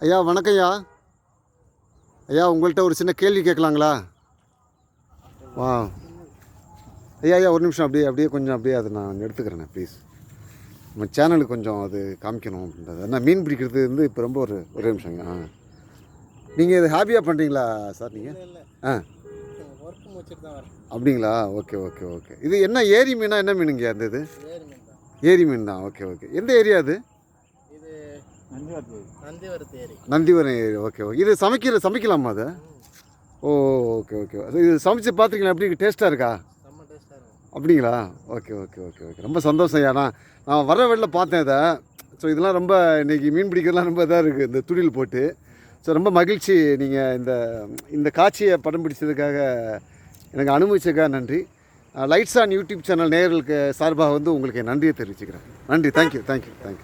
ஐயா வணக்கம் ஐயா. ஐயா உங்கள்கிட்ட ஒரு சின்ன கேள்வி கேட்கலாங்களா? வா. ஐயா ஐயா ஒரு நிமிஷம் அப்படியே அப்படியே கொஞ்சம் அப்படியே அதை நான் எடுத்துக்கிறேண்ணே ப்ளீஸ் நம்ம சேனலுக்கு கொஞ்சம் அது காமிக்கணும் அப்படின்றது. என்ன மீன் பிடிக்கிறது வந்து இப்போ ரொம்ப ஒரு ஒரே நிமிஷங்க ஆ. நீங்கள் இது ஹாப்பியாக பண்ணுறீங்களா சார் நீங்கள் ஆ. அப்படிங்களா? Okay okay okay. இது என்ன ஏரி மீனா என்ன மீனுங்க அந்த இது? ஏரி மீன் தான். Okay okay. எந்த ஏரியா அது? நந்திவரம் ஏரி ஓகே ஓகே இது சமைக்கிற சமைக்கலாமா அது? ஓ ஓகே ஓகே இது சமைச்சு பார்த்துருக்கீங்களா எப்படி? டேஸ்ட்டாக இருக்கா? அப்படிங்களா? ஓகே ஓகே ஓகே ஓகே ரொம்ப சந்தோஷம் ஐயா. நான் நான் வர வெளில பார்த்தேன் இதை ஸோ இதெல்லாம் ரொம்ப இன்றைக்கி மீன் பிடிக்கிறதுலாம் ரொம்ப இதாக இருக்குது இந்த துடில் போட்டு. ஸோ ரொம்ப மகிழ்ச்சி நீங்கள் இந்த இந்த காட்சியை படம் பிடிச்சதுக்காக எனக்கு அனுமதிச்சதுக்காக நன்றி. லைட்ஸ் ஆன் யூடியூப் சேனல் நேயர்களுக்கு சார்பாக வந்து உங்களுக்கு நன்றியை தெரிவிச்சுக்கிறேன். நன்றி தேங்க்யூ தேங்க்யூ தேங்க்யூ